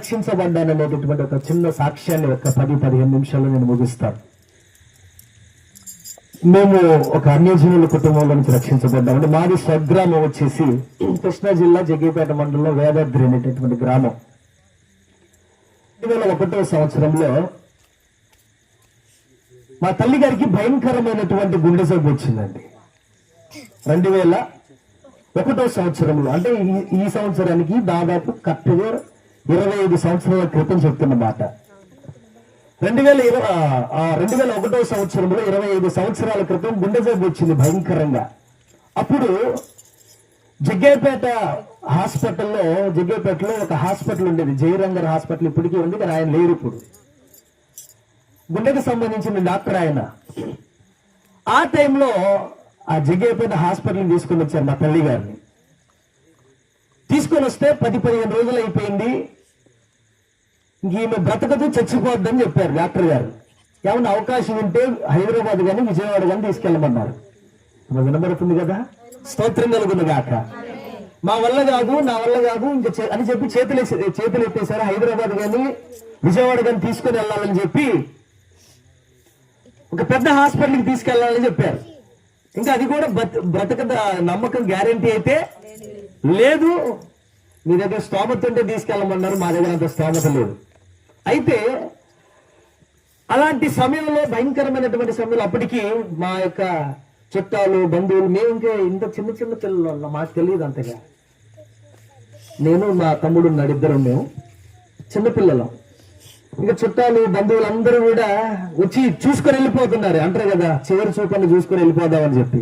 రక్షించబడ్డాను అనేటటువంటి ఒక చిన్న సాక్ష్యాన్ని ఒక పది పదిహేను నిమిషాల్లో నేను ముగిస్తాను. మేము ఒక అన్యజనుల కుటుంబంలో నుంచి రక్షించబడ్డాం అంటే మాది స్వగ్రామం వచ్చేసి కృష్ణా జిల్లా జగ్గేపేట మండలంలో వేదాద్రి అనేటటువంటి గ్రామం. రెండు వేల ఒకటో సంవత్సరంలో మా తల్లి గారికి భయంకరమైనటువంటి గుండె జబ్బు వచ్చిందండి. రెండు వేల ఒకటో సంవత్సరంలో అంటే ఈ- ఈ సంవత్సరానికి దాదాపు కరెక్ట్గా ఇరవై ఐదు సంవత్సరాల క్రితం చెప్తున్న మాట. రెండు వేల ఇరవై రెండు వేల ఒకటో సంవత్సరంలో ఇరవై ఐదు సంవత్సరాల క్రితం గుండె జబ్బు వచ్చింది భయంకరంగా. అప్పుడు జగ్గేపేట హాస్పిటల్లో జగ్గేపేటలో ఒక హాస్పిటల్ ఉండేది జయరంగర్ హాస్పిటల్ ఇప్పటికీ ఉంది కానీ ఆయన లేరు ఇప్పుడు. గుండెకి సంబంధించిన డాక్టర్ ఆయన. ఆ టైంలో ఆ జగ్గేపేట హాస్పిటల్ని తీసుకుని వచ్చారు మా తల్లి గారిని తీసుకొని వస్తే పది పదిహేను రోజులు అయిపోయింది. ఈమె బ్రతకదు చచ్చిపోద్దని చెప్పారు డాక్టర్ గారు. ఏమన్నా అవకాశం ఉంటే హైదరాబాద్ కానీ విజయవాడ కానీ తీసుకెళ్ళమన్నారు. వినబడుతుంది కదా? స్తోత్రం కలుగును కాక మా వల్ల కాదు నా వల్ల కాదు ఇంకా అని చెప్పి చేతులు చేతులు ఎత్తేసారు హైదరాబాద్ కానీ విజయవాడ కానీ తీసుకొని వెళ్ళాలని చెప్పి ఒక పెద్ద హాస్పిటల్కి తీసుకెళ్ళాలని చెప్పారు. ఇంకా అది కూడా బ్రతక నమ్మకం గ్యారంటీ అయితే లేదు. మీ దగ్గర స్తోమత ఉంటే తీసుకెళ్ళమన్నారు మా దగ్గర అంత స్తోమత లేదు. అయితే అలాంటి సమయంలో భయంకరమైనటువంటి సమయంలో అప్పటికి మా యొక్క చుట్టాలు బంధువులు మేము ఇంకా ఇంత చిన్న చిన్న పిల్లలు మాకు తెలియదు అంతగా. నేను మా తమ్ముడు ఉన్నాడు ఇద్దరు మేము చిన్నపిల్లలం ఇంకా చుట్టాలు బంధువులు అందరూ కూడా వచ్చి చూసుకొని వెళ్ళిపోతున్నారు. అంటారు కదా చివరి చూపని చూసుకొని వెళ్ళిపోదామని చెప్పి.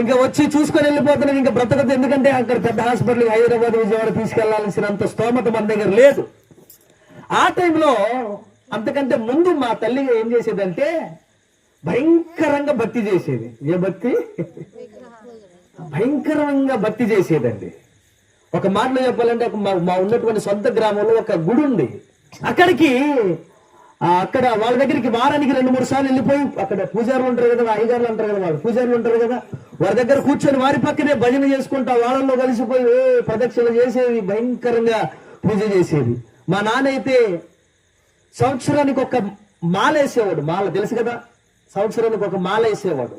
ఇంకా వచ్చి చూసుకొని వెళ్ళిపోతున్నారు ఇంకా బ్రతకదు. ఎందుకంటే అక్కడ పెద్ద హాస్పిటల్ హైదరాబాద్ విజయవాడ తీసుకెళ్ళాల్సినంత స్తోమత మన దగ్గర లేదు. ఆ టైంలో అంతకంటే ముందు మా తల్లి ఏం చేసేదంటే భయంకరంగా భక్తి చేసేది. ఏ భక్తి? భయంకరంగా భక్తి చేసేదండి. ఒక మాటలో చెప్పాలంటే ఒక మా మా ఉన్నటువంటి సొంత గ్రామంలో ఒక గుడి ఉంది. అక్కడికి అక్కడ వాళ్ళ దగ్గరికి వారానికి రెండు మూడు సార్లు వెళ్ళిపోయి అక్కడ పూజారులు ఉంటారు కదా అయ్యగారులు అంటారు కదా వాళ్ళు పూజారులు ఉంటారు కదా వారి దగ్గర కూర్చొని వారి పక్కనే భజన చేసుకుంటా వాళ్ళల్లో కలిసిపోయి ఏ ప్రదక్షిణ చేసేది భయంకరంగా పూజ చేసేది మా నాన్న అయితే సంవత్సరానికి ఒక మాల వేసేవాడు మాల తెలుసు కదా? సంవత్సరానికి ఒక మాల వేసేవాడు.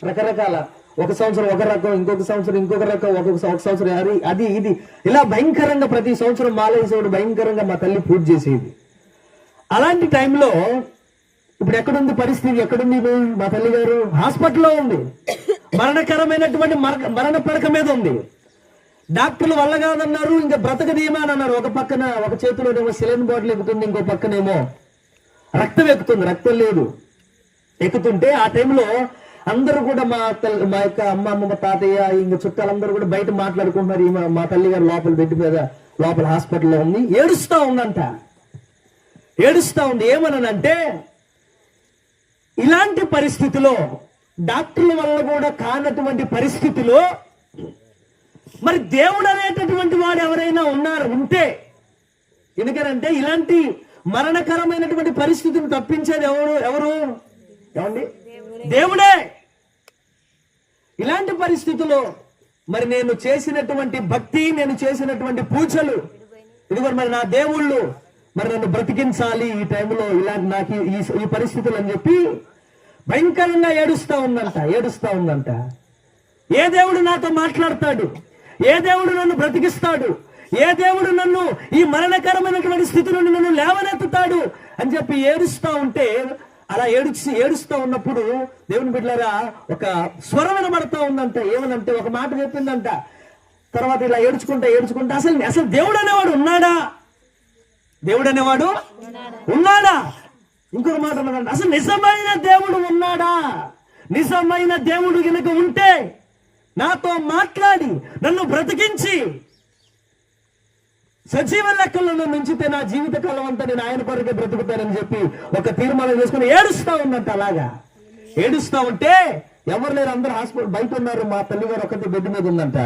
రకరకాల ఒక సంవత్సరం ఒక రకం ఇంకొక సంవత్సరం ఇంకొక రకం ఒక్కొక్క ఒక సంవత్సరం అది అది ఇది. ఇలా భయంకరంగా ప్రతి సంవత్సరం మాలేసేవాడు భయంకరంగా మా తల్లి పూజ చేసేది. అలాంటి టైంలో ఇప్పుడు ఎక్కడుంది పరిస్థితి ఎక్కడుంది మా తల్లి గారు హాస్పిటల్లో ఉంది. మరణకరమైనటువంటి మరక- మరణ పడక మీద ఉంది. డాక్టర్లు వల్ల కాదన్నారు ఇంకా బ్రతకదేమా అని అన్నారు. ఒక పక్కన ఒక చేతిలోనేమో సిలిండర్ బాటిల్ ఎక్కుతుంది ఇంకో పక్కనేమో రక్తం ఎక్కుతుంది రక్తం లేదు. ఎక్కుతుంటే ఆ టైంలో అందరూ కూడా మా తల్లి మా యొక్క అమ్మ అమ్మమ్మ తాతయ్య ఇంకా చుట్టాలందరూ కూడా బయట మాట్లాడుకుంటున్నారు ఈమె మా తల్లి గారు లోపల బెడ్ మీద లోపల హాస్పిటల్లో ఉంది. ఏడుస్తా ఉందంట. ఏడుస్తా ఉంది. ఏమనంటే ఇలాంటి పరిస్థితిలో డాక్టర్ల వల్ల కూడా కానటువంటి పరిస్థితిలో మరి దేవుడు అనేటటువంటి వాడు ఎవరైనా ఉన్నారు ఉంటే ఎందుకనంటే ఇలాంటి మరణకరమైనటువంటి పరిస్థితిని తప్పించేది ఎవరు ఎవరు? ఏమండి? దేవుడే! ఇలాంటి పరిస్థితుల్లో మరి నేను చేసినటువంటి భక్తి నేను చేసినటువంటి పూజలు ఇదిగో మరి నా దేవుళ్ళు మరి నన్ను బ్రతికించాలి ఈ టైంలో ఇలాంటి నాకు ఈ పరిస్థితులు అని చెప్పి భయంకరంగా ఏడుస్తా ఉందంట ఏడుస్తా ఉందంట. ఏ దేవుడు నాతో మాట్లాడతాడు? ఏ దేవుడు నన్ను బ్రతికిస్తాడు? ఏ దేవుడు నన్ను ఈ మరణకరమైనటువంటి స్థితి నుండి నన్ను లేవనెత్తుతాడు? అని చెప్పి ఏడుస్తా ఉంటే అలా ఏడుచి ఏడుస్తూ ఉన్నప్పుడు దేవుని బిడ్డలారా ఒక స్వరం వినబడుతూ ఉందంట. ఏమనంటే ఒక మాట చెప్పిందంట. తర్వాత ఇలా ఏడుచుకుంటా ఏడుచుకుంటా అసలు అసలు దేవుడు అనేవాడు ఉన్నాడా? దేవుడు అనేవాడు ఉన్నాడా? ఇంకొక మాట ఉన్నదంట అసలు నిజమైన దేవుడు ఉన్నాడా? నిజమైన దేవుడు కనుక ఉంటే నాతో మాట్లాడి నన్ను బ్రతికించి సజీవ లెక్కల్లో నన్ను ఉంచితే నా జీవిత కాలం అంతా నేను ఆయన కొరకే బ్రతుకుతానని చెప్పి ఒక తీర్మానం చేసుకుని ఏడుస్తా ఉన్నట్టు అలాగా. ఏడుస్తా ఉంటే ఎవరు లేరు అందరూ హాస్పిటల్ బయట ఉన్నారు మా తల్లి గారు ఒకటి బెడ్ మీద ఉందంట.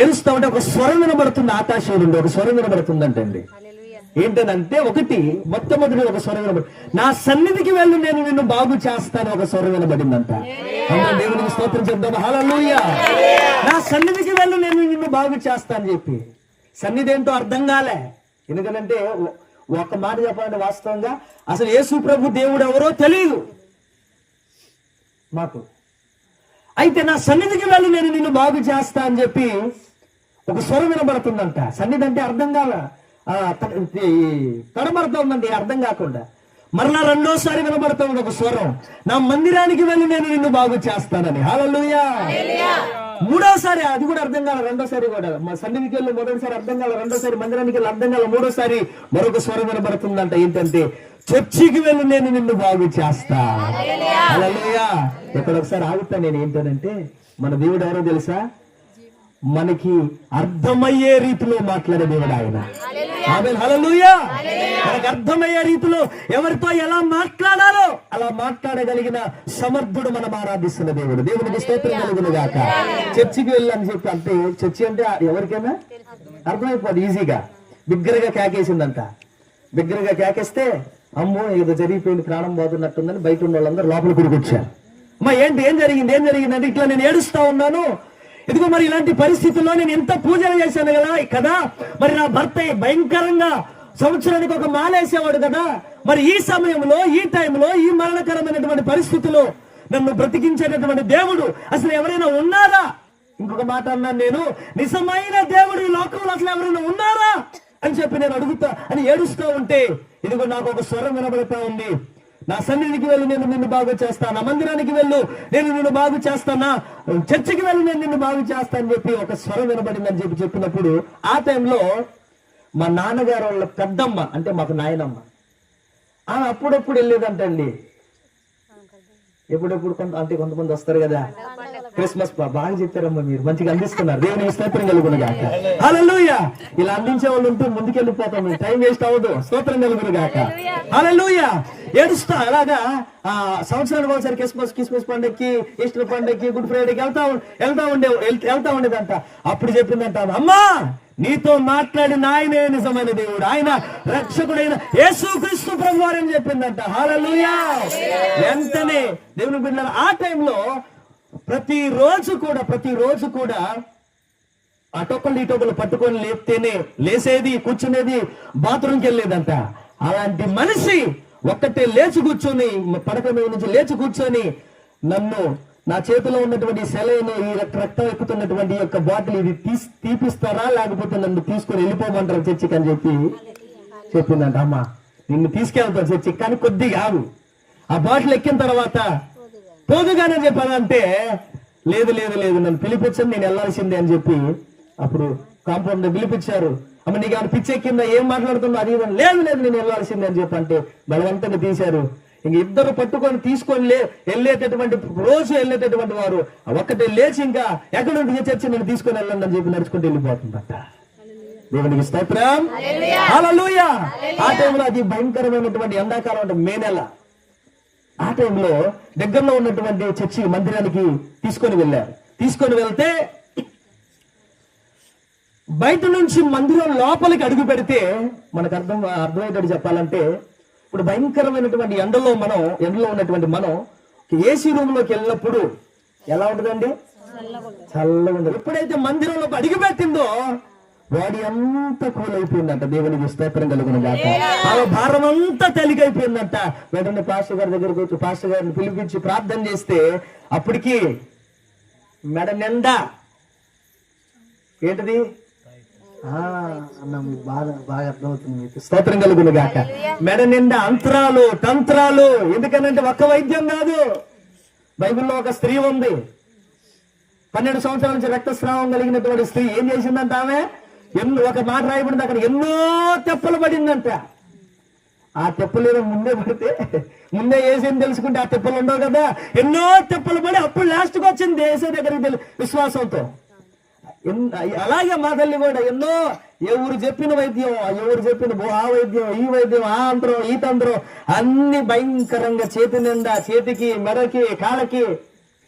ఏడుస్తా ఉంటే ఒక స్వరం వినబడుతుంది ఆకాశం నుండి ఒక స్వరం వినబడుతుందంటండి. ఏంటనంటే ఒకటి మొట్టమొదటి ఒక స్వరం వినబడి నా సన్నిధికి వెళ్ళి నేను నిన్ను బాగు చేస్తాను ఒక స్వరం వినబడిందంట. దేవునికి స్తోత్రం చెప్దాం నా సన్నిధికి వెళ్ళు నేను నిన్ను బాగు చేస్తాను చెప్పి. సన్నిధి ఏంటో అర్థం కాలే. ఎందుకంటే ఒక మాట చెప్పాలంటే వాస్తవంగా అసలు యేసు ప్రభు దేవుడు ఎవరో తెలియదు మాకు. అయితే నా సన్నిధికి వెళ్ళి నేను నిన్ను బాగు చేస్తా అని చెప్పి ఒక స్వరం వినబడుతుందంట. సన్నిధి అంటే అర్థం కాల ఆ, ఉందండి అర్థం కాకుండా. మరలా రెండోసారి వినబడుతూ ఉంది ఒక స్వరం. నా మందిరానికి వెళ్ళి నేను నిన్ను బాగు చేస్తానని. హలో మూడోసారి అది కూడా అర్థం కాల రెండోసారి కూడా. మా సన్నిధికి వెళ్ళి మొదటిసారి అర్థం కాల రెండోసారి మందిరానికి వెళ్ళి అర్థం కాల మూడోసారి మరొక స్వరం వినబడుతుందంట ఏంటంటే చర్చికి వెళ్ళి నేను నిన్ను బాగు చేస్తా. ఇక్కడ ఒకసారి ఆగుతా నేను ఏంటనంటే మన దేవుడు ఎవరో తెలుసా? మనకి అర్థమయ్యే రీతిలో మాట్లాడే దేవుడు ఆయన. మనకు అర్థమయ్యే రీతిలో ఎవరితో ఎలా మాట్లాడాలో అలా మాట్లాడగలిగిన సమర్థుడు మనం ఆరాధిస్తున్న దేవుడు. దేవునికి స్తోత్రం కలుగును గాక చర్చికి వెళ్ళని చెప్పి అంటే చర్చి అంటే ఎవరికైనా? అర్థమైపోదు ఈజీగా. బిగ్గరగా కేకేసిందంట. బిగ్గరగా కేకేస్తే అమ్మో ఏదో జరిగిపోయింది ప్రాణం పోతున్నట్టుందని బయట ఉన్న వాళ్ళందరూ లోపల కూరుకొచ్చారు అమ్మా ఏంటి ఏం జరిగింది ఏం జరిగింది అంటే ఇట్లా నేను ఏడుస్తా ఉన్నాను ఇదిగో మరి ఇలాంటి పరిస్థితుల్లో నేను ఎంత పూజలు చేశాను కదా కదా మరి నా భర్త భయంకరంగా సంవత్సరానికి ఒక మాలేసేవాడు కదా. మరి ఈ సమయంలో ఈ టైంలో ఈ మరణకరమైనటువంటి పరిస్థితిలో నన్ను బ్రతికించేటటువంటి దేవుడు అసలు ఎవరైనా ఉన్నారా? ఇంకొక మాట అన్నాను నేను నిజమైన దేవుడు ఈ లోకంలో అసలు ఎవరైనా ఉన్నారా? అని చెప్పి నేను అడుగుతా అని ఏడుస్తూ ఉంటే ఇదిగో నాకు ఒక స్వరం వినబడతా ఉంది. నా సన్నిధికి వెళ్ళి నేను నిన్ను బాగు చేస్తాను. మందిరానికి వెళ్ళు నేను నిన్ను బాగు చేస్తానా. చర్చికి వెళ్ళి నేను నిన్ను బాగు చేస్తానని చెప్పి ఒక స్వరం వినబడిందని చెప్పి చెప్పినప్పుడు ఆ టైంలో మా నాన్నగారు వాళ్ళ పెద్దమ్మ అంటే మాకు నాయనమ్మ ఆమె అప్పుడప్పుడు వెళ్ళేదంటండి. ఎప్పుడెప్పుడు కొంత అంటే కొంతమంది వస్తారు కదా? క్రిస్మస్ బా- బాగా చెప్పారమ్మా మీరు. మంచిగా అందిస్తున్నారు. దేవుని స్తోత్రం కలుగును గాక హల్లెలూయా! ఇలా అందించే వాళ్ళు ఉంటే ముందుకెళ్ళిపోతాం టైం వేస్ట్ అవ్వదు. స్తోత్రం కలుగును గాక హల్లెలూయా! ఏడుస్తా అలాగా ఆ సంవత్సరానికి ఒకసారి క్రిస్మస్ క్రిస్మస్ పండక్కి ఈస్టర్ పండక్కి గుడ్ ఫ్రైడేకి వెళ్తా వెళ్తా ఉండే వెళ్తా- వెళ్తా ఉండేదంట. అప్పుడు చెప్పిందంట అమ్మా! నీతో మాట్లాడిన ఆయనే నిజమైన దేవుడు. ఆయన రక్షకుడైన యేసు క్రీస్తు ప్రభు అని చెప్పిందంట. హాలూయా వెంటనే దేవుని బిడ్డ ఆ టైంలో ప్రతి రోజు కూడా ప్రతి రోజు కూడా అటొకళ్ళు ఇటొకళ్ళు పట్టుకొని లేపితేనే లేసేది కూర్చునేది బాత్రూమ్కి వెళ్ళేదంట. అలాంటి మనిషి ఒక్కటే లేచి కూర్చొని పడక మీద నుంచి లేచి కూర్చొని నన్ను నా చేతిలో ఉన్నటువంటి సెలైను ఈ రక్తం ఎక్కుతున్నటువంటి యొక్క బాటిల్ ఇది తీసి తీపిస్తారా? లేకపోతే నన్ను తీసుకొని వెళ్ళిపోమంటారు చర్చికి అని చెప్పి చెప్పిందంట. అమ్మ నిన్ను తీసుకెళ్తాను చర్చికి కానీ కొద్దిగా ఆగు ఆ బాటిల్ ఎక్కిన తర్వాత పోదుగానే చెప్పానంటే లేదు లేదు లేదు నన్ను పిలిపించండి నేను వెళ్ళాల్సిందే అని చెప్పి అప్పుడు కాంపౌండ్ పిలిపించారు. అమ్మ నీకు ఏమైనా పిచ్చెక్కిందా? ఏం మాట్లాడుతున్నా అది లేదు లేదు నేను వెళ్ళాల్సిందే అని చెప్పి అంటే బలవంతంగా తీశారు. ఇంక ఇద్దరు పట్టుకొని తీసుకొని లే వెళ్ళేటటువంటి రోజు వెళ్ళేటటువంటి వారు ఒక్కటే లేచి ఇంకా ఎక్కడ ఉంటుంది చర్చి నేను తీసుకొని వెళ్ళండి అని చెప్పి నడుచుకుంటూ వెళ్ళిపోతుందట దేవునికి స్తోత్రం. హల్లెలూయా. ఆ టైంలో అది భయంకరమైనటువంటి ఎండాకాలం అంటే మే నెల ఆ టైంలో దగ్గరలో ఉన్నటువంటి చర్చి మందిరానికి తీసుకొని వెళ్ళారు. తీసుకొని వెళ్తే బయట నుంచి మందిరం లోపలికి అడుగు పెడితే మనకు అర్థం అర్థమయ్యేటట్టు చెప్పాలంటే ఇప్పుడు భయంకరమైనటువంటి ఎండలో మనం ఎండలో ఉన్నటువంటి మనం ఏసీ రూమ్లోకి వెళ్ళినప్పుడు ఎలా ఉంటుందండి? చల్లగా ఉండదు ఎప్పుడైతే మందిరంలోకి అడుగు పెట్టిందో బాడీ అంతా కూల్ అయిపోయిందంట దేవునికి స్తోత్రం కలుగును గాక. ఆ భారం అంతా తేలికైపోయిందంట. వెంటనే పాస్టర్ గారి దగ్గరకు వచ్చి పాస్టర్ గారిని పిలిపించి ప్రార్థన చేస్తే అప్పటికి మెడ నిండా ఏంటిది? బాగా బాగా అర్థమవుతుంది మీకు. స్తోత్రం కలుగును గాక మెడ నిండా అంతరాలు తంత్రాలు. ఎందుకనంటే ఒక్క వైద్యం కాదు. బైబిల్లో ఒక స్త్రీ ఉంది. పన్నెండు సంవత్సరాల నుంచి రక్తస్రావం కలిగినటువంటి స్త్రీ ఏం చేసిందంట ఆమె? ఎన్నో ఒక మాట రాయబడింది అక్కడ. ఎన్నో తెప్పలు పడిందంట. ఆ తెప్పలు ఏదో ముందే పడితే ముందే వేసేది తెలుసుకుంటే ఆ తెప్పలు ఉండవు కదా. ఎన్నో తెప్పలు పడి అప్పుడు లాస్ట్కి వచ్చింది వేసే దగ్గరికి విశ్వాసంతో. అలాగే మా తల్లి కూడా ఎన్నో ఎవరు చెప్పిన వైద్యం ఎవరు చెప్పిన బో- ఆ వైద్యం ఈ వైద్యం ఆ అంతరం ఈ తంత్రం అన్ని భయంకరంగా చేతి నిండా చేతికి మెడకి కాళ్ళకి.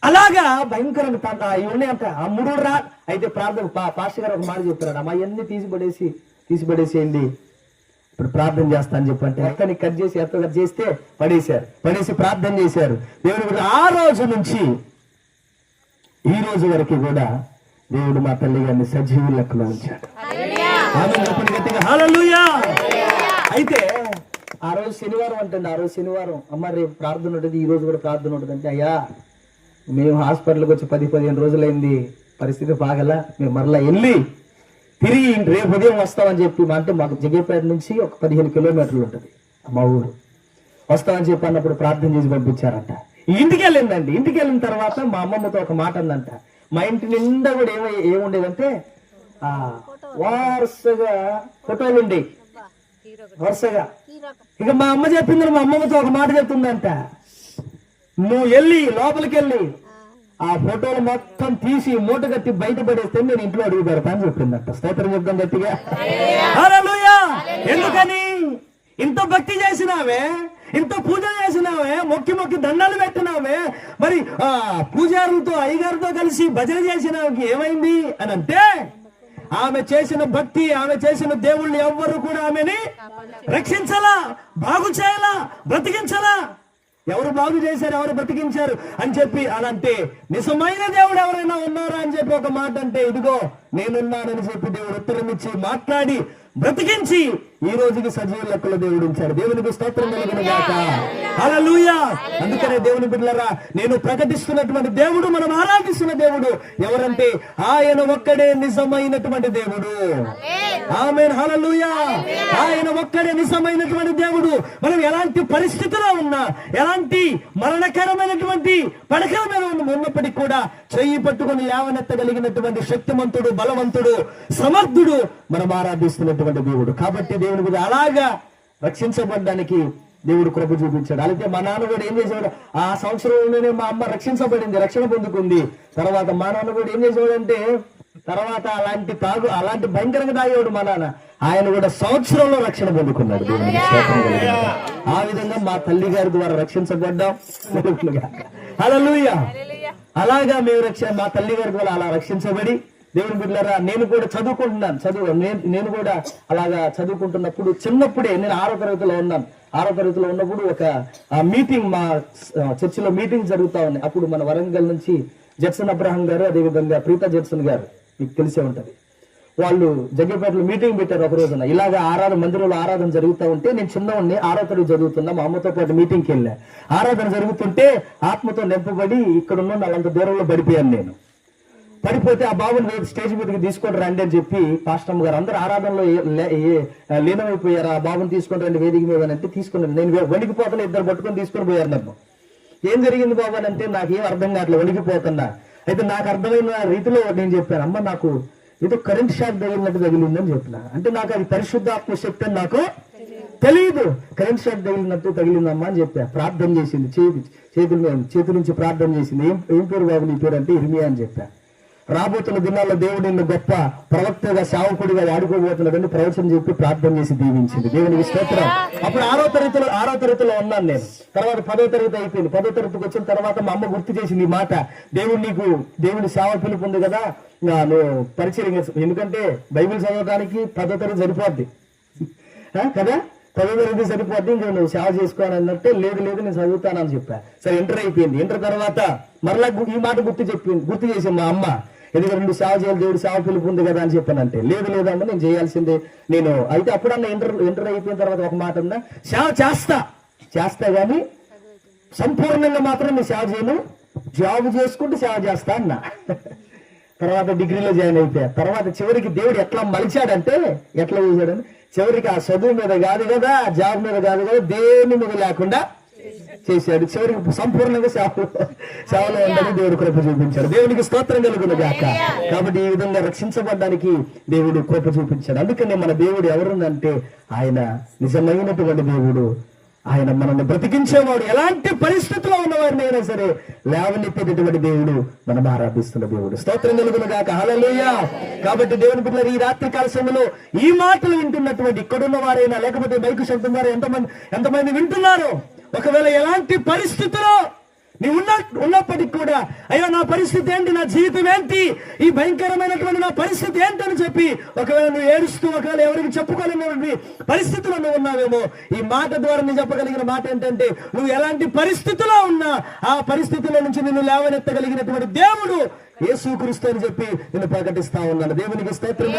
అలాగా భయంకరంగా తంట ఇవన్నీ అంట. ఆ మూడు రా అయితే ప్రార్థన పా- పాస్టర్ గారు ఒక మాట చెప్పారు అమ్మా ఇవన్నీ తీసిపడేసి తీసిపడేసేయండి. ఇప్పుడు ప్రార్థన చేస్తాను చెప్పంటే ఎక్కడిని కట్ చేసి ఎత్త కట్ చేస్తే పడేశారు. పడేసి ప్రార్థన చేశారు. దేవుడు కూడా ఆ రోజు నుంచి ఈ రోజు వరకు కూడా దేవుడు మా తల్లి గారిని సజీవు లెక్కలో ఉంచాడు అయితే ఆ రోజు శనివారం అంటండి ఆ రోజు శనివారం. అమ్మ రేపు ప్రార్థన ఉంటుంది ఈ రోజు కూడా ప్రార్థన ఉంటుంది అంటే అయ్యా మేము హాస్పిటల్కి వచ్చి పది పదిహేను రోజులైంది పరిస్థితి బాగలా మేము మరలా వెళ్ళి తిరిగి రేపు ఉదయం వస్తామని చెప్పి మా అంటే మాకు జగేపేట నుంచి ఒక పదిహేను కిలోమీటర్లు ఉంటుంది మా ఊరు. వస్తామని చెప్పి అన్నప్పుడు ప్రార్థన చేసి పంపించారంట. ఇంటికి వెళ్ళిందండి. ఇంటికి వెళ్ళిన తర్వాత మా అమ్మమ్మతో ఒక మాట అందంట మా ఇంటి నిండా కూడా ఏమో ఏముండేదంటే ఆ వరుసగా ఫోటోలు ఉండేవి వరుసగా. ఇక మా అమ్మ చెప్పింది మా అమ్మమ్మతో ఒక మాట చెప్తుందంట. నువ్వు వెళ్ళి లోపలికి వెళ్ళి ఆ ఫోటోలు మొత్తం తీసి మూట కట్టి బయటపడేస్తే నేను ఇంట్లో అడుగు పెడతా అని చెప్పిందంట. స్తోత్రం చెప్తాం గట్టిగా. ఎందుకని? ఇంత భక్తి చేసినావే? ఇంత పూజ చేసినావే మొక్కి మొక్కి దండాలు పెట్టినావే మరి ఆ పూజారులతో అయ్యగారితో కలిసి భజన చేసినావుకి ఏమైంది అని అంటే ఆమె చేసిన భక్తి ఆమె చేసిన దేవుళ్ళు ఎవ్వరు కూడా ఆమెని రక్షించాలా బాగు చేయాలా బ్రతికించాలా. ఎవరు బాగు చేశారు ఎవరు బ్రతికించారు అని చెప్పి అని అంటే నిజమైన దేవుడు ఎవరైనా ఉన్నారా అని చెప్పి ఒక మాట అంటే ఇదిగో నేనున్నానని చెప్పి దేవుడు ఉత్తరం ఇచ్చి మాట్లాడి బ్రతికించి ఈ రోజుకి సజీవ లెక్కల దేవుడు ఉంచాడు. దేవునికి స్తోత్రం కలిగిన గాక హల్లెలూయా అందుకనే దేవుని బిడ్డలారా నేను ప్రకటిస్తున్నటువంటి దేవుడు మనం ఆరాధిస్తున్న దేవుడు ఎవరంటే ఆయన ఒక్కడే నిజమైనటువంటి దేవుడు. ఆమె హల్లెలూయా ఆయన ఒక్కడే నిజమైనటువంటి దేవుడు. మనం ఎలాంటి పరిస్థితిలో ఉన్నా ఎలాంటి మరణకరమైనటువంటి పడకల మీద ఉన్న- ఉన్నప్పటికీ కూడా చెయ్యి పట్టుకుని లేవనెత్తగలిగినటువంటి శక్తిమంతుడు బలవంతుడు సమర్థుడు మనం ఆరాధిస్తున్నటువంటి దేవుడు. కాబట్టి దేవుని మీద అలాగా రక్షించబడడానికి దేవుడు కృప చూపించాడు. అలాగే మా నాన్న కూడా ఏం చేసేవాడు? ఆ సంవత్సరంలోనే మా అమ్మ రక్షించబడింది రక్షణ పొందుకుంది. తర్వాత మా నాన్న కూడా ఏం చేసేవాడంటే తర్వాత అలాంటి తాగు అలాంటి భయంకరంగా తాగేవాడు మా నాన్న. ఆయన కూడా సంవత్సరంలో రక్షణ పొందుకున్నాడు ఆ విధంగా మా తల్లి గారి ద్వారా రక్షించబడ్డాం. హల్లెలూయా. అలాగా మేము రక్ష మా తల్లి గారి ద్వారా అలా రక్షించబడి దేవుని బిడ్డలారా నేను కూడా చదువుకుంటున్నాను. చదువు నేను నేను కూడా అలాగా చదువుకుంటున్నప్పుడు చిన్నప్పుడే నేను ఆరో తరగతిలో ఉన్నాను. ఆరో తరగతిలో ఉన్నప్పుడు ఒక మీటింగ్ మా చర్చిలో మీటింగ్ జరుగుతూ ఉంది. అప్పుడు మన వరంగల్ నుంచి జడ్సన్ అబ్రహం గారు అదేవిధంగా ప్రీత జడ్సన్ గారు మీకు తెలిసే ఉంటుంది. వాళ్ళు జగ్గపేటలో మీటింగ్ పెట్టారు ఒక రోజున. ఇలాగ ఆరాధన మందిరంలో ఆరాధన జరుగుతూ ఉంటే నేను చిన్నవాడిని ఆరో తరగతి చదువుతున్నా మా అమ్మతో పాటు మీటింగ్కి వెళ్ళా. ఆరాధన జరుగుతుంటే ఆత్మతో నింపబడి ఇక్కడ ఉన్న వాళ్ళంత దూరంలో పడిపోయాను నేను. పడిపోతే ఆ బాబుని స్టేజ్ మీదకి తీసుకొని రండి అని చెప్పి పాస్టమ్ గారు అందరు ఆరాధనలో లీనమైపోయారు. ఆ బాబుని తీసుకొని రండి వేదిక మీద అంటే తీసుకున్నాను నేను వణికిపోతాను ఇద్దరు పట్టుకొని తీసుకొని పోయారు నన్ను. ఏం జరిగింది బాబు అని అంటే నాకేం అర్థం కావట్లేదు వణికిపోతున్నా. అయితే నాకు అర్థమైన రీతిలో నేను చెప్పాను అమ్మ నాకు ఏదో కరెంట్ షాక్ తగిలినట్టు తగిలిందని చెప్పిన. అంటే నాకు అది పరిశుద్ధాత్మ శక్తి అని నాకు తెలియదు కరెంట్ షాక్ తగిలినట్టు తగిలిందమ్మా అని చెప్పా. ప్రార్థన చేసింది చేతి చేతుల చేతుల నుంచి ప్రార్థన చేసింది. ఏం ఏం పేరు బాబు నీ పేరు అంటే ఇర్మియా అని చెప్పా. రాబోతున్న దినాల్లో దేవుడు నిన్ను గొప్ప ప్రవక్తగా సేవకుడిగా వాడుకోబోతున్నాడని ప్రవచనం చెప్పి ప్రార్థన చేసి దీవించింది. దేవునికి స్తోత్రం. అప్పుడు ఆరో తరగతిలో ఆరో తరగతిలో ఉన్నాను నేను. తర్వాత పదో తరగతి అయిపోయింది. పదో తరగతికి వచ్చిన తర్వాత మా అమ్మ గుర్తు చేసింది ఈ మాట. దేవుడు నీకు దేవుని సేవ పిలుపు ఉంది కదా నువ్వు పరిచయం ఎందుకంటే బైబిల్ చదవడానికి పదో తరగతి సరిపోద్ది. కదా? పదో తరగతి సరిపోద్ది. ఇంకా నువ్వు సేవ చేసుకోవాలని అన్నట్టే లేదు లేదు నేను చదువుతానని చెప్పా. సరే ఇంటర్ అయిపోయింది. ఇంటర్ తర్వాత మరలా గు- ఈ మాట గుర్తు చెప్పింది గుర్తు చేసింది మా అమ్మ. ఎందుకంటే రెండు సేవ చేయాలి దేవుడు సేవ పిలుపు ఉంది కదా అని చెప్పానంటే లేదు లేదమ్మా నేను చేయాల్సిందే. నేను అయితే అప్పుడన్నా ఇంటర్ ఇంటర్ అయిపోయిన తర్వాత ఒక మాట ఉన్నా సేవ చేస్తా చేస్తా కానీ సంపూర్ణంగా మాత్రం నేను సేవ చేయను జాబ్ చేసుకుంటూ సేవ చేస్తా అన్నా. తర్వాత డిగ్రీలో జాయిన్ అయిపోయా. తర్వాత చివరికి దేవుడు ఎట్లా మలిచాడంటే ఎట్లా చేశాడని చివరికి ఆ చదువు మీద కాదు కదా జాబ్ మీద కాదు కదా దేని మీద లేకుండా చేశాడు. చివరికి సంపూర్ణంగా సేవ సేవలో ఉందని దేవుడు కృప చూపించాడు. దేవునికి స్తోత్రం కలుగును గాక. కాబట్టి ఈ విధంగా రక్షించబడడానికి దేవుడు కృప చూపించాడు. అందుకనే మన దేవుడు ఎవరుందంటే ఆయన నిజమైనటువంటి దేవుడు. ఆయన మనల్ని బ్రతికించేవాడు. ఎలాంటి పరిస్థితిలో ఉన్నవారిని అయినా సరే లేవనెత్తేటటువంటి దేవుడు మనం ఆరాధిస్తున్న దేవుడు. స్తోత్రం కలుగును గాక. హల్లెలూయా. కాబట్టి దేవుని బిడ్డలారా ఈ రాత్రి కాల సమయంలో ఈ మాటలు వింటున్నటువంటి ఇక్కడున్న వారైనా లేకపోతే మైకు శబ్దం ద్వారా ఎంతమంది ఎంతమంది వింటున్నారు? ఒకవేళ ఎలాంటి పరిస్థితిలో నీ ఉన్న ఉన్నప్పటికీ కూడా అయ్యో నా పరిస్థితి ఏంటి? నా జీవితం ఏంటి? ఈ భయంకరమైనటువంటి నా పరిస్థితి ఏంటని చెప్పి ఒకవేళ నువ్వు ఏడుస్తూ ఒకవేళ ఎవరికి చెప్పుకోలేనటువంటి పరిస్థితిలో నువ్వు ఉన్నావేమో ఈ మాట ద్వారా నేను చెప్పగలిగిన మాట ఏంటంటే నువ్వు ఎలాంటి పరిస్థితిలో ఉన్నా ఆ పరిస్థితిలో నుంచి నిన్ను లేవనెత్తగలిగినటువంటి దేవుడు యేసుక్రీస్తు అని చెప్పి నేను ప్రకటిస్తా ఉన్నాను దేవునికి స్తోత్రం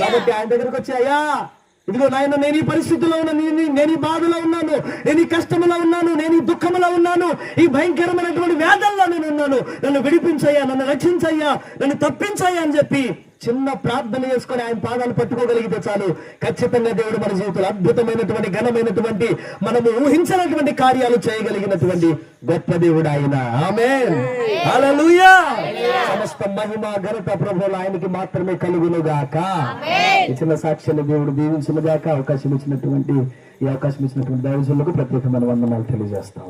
కాబట్టి ఆయన దగ్గరకు వచ్చి అయ్యా ఇదిగో నాయన నేను ఈ పరిస్థితిలో ఉన్నాను నేను- ఈ బాధలో ఉన్నాను నేను ఈ కష్టంలో ఉన్నాను నేను ఈ దుఃఖంలో ఉన్నాను ఈ భయంకరమైనటువంటి వేదనలో నేను ఉన్నాను. నన్ను విడిపించయ్యా నన్ను రక్షించయ్యా నన్ను తప్పించయ్యా అని చెప్పి చిన్న ప్రార్థన చేసుకొని ఆయన పాదాలు పట్టుకోగలిగితే చాలు. ఖచ్చితంగా దేవుడు మన జీవితంలో అద్భుతమైనటువంటి ఘనమైనటువంటి మనము ఊహించినటువంటి కార్యాలు చేయగలిగినటువంటి గొప్ప దేవుడు ఆయన. ఆమె సమస్త మహిమ ఘనత ప్రభువులు ఆయనకి మాత్రమే కలుగును గాక ఇచ్చిన సాక్ష్యాన్ని దేవుడు దీవించిన గాక అవకాశం ఇచ్చినటువంటి ఈ అవకాశం ఇచ్చినటువంటి దైవజనులకు ప్రత్యేకమైన వందనాలు తెలియజేస్తా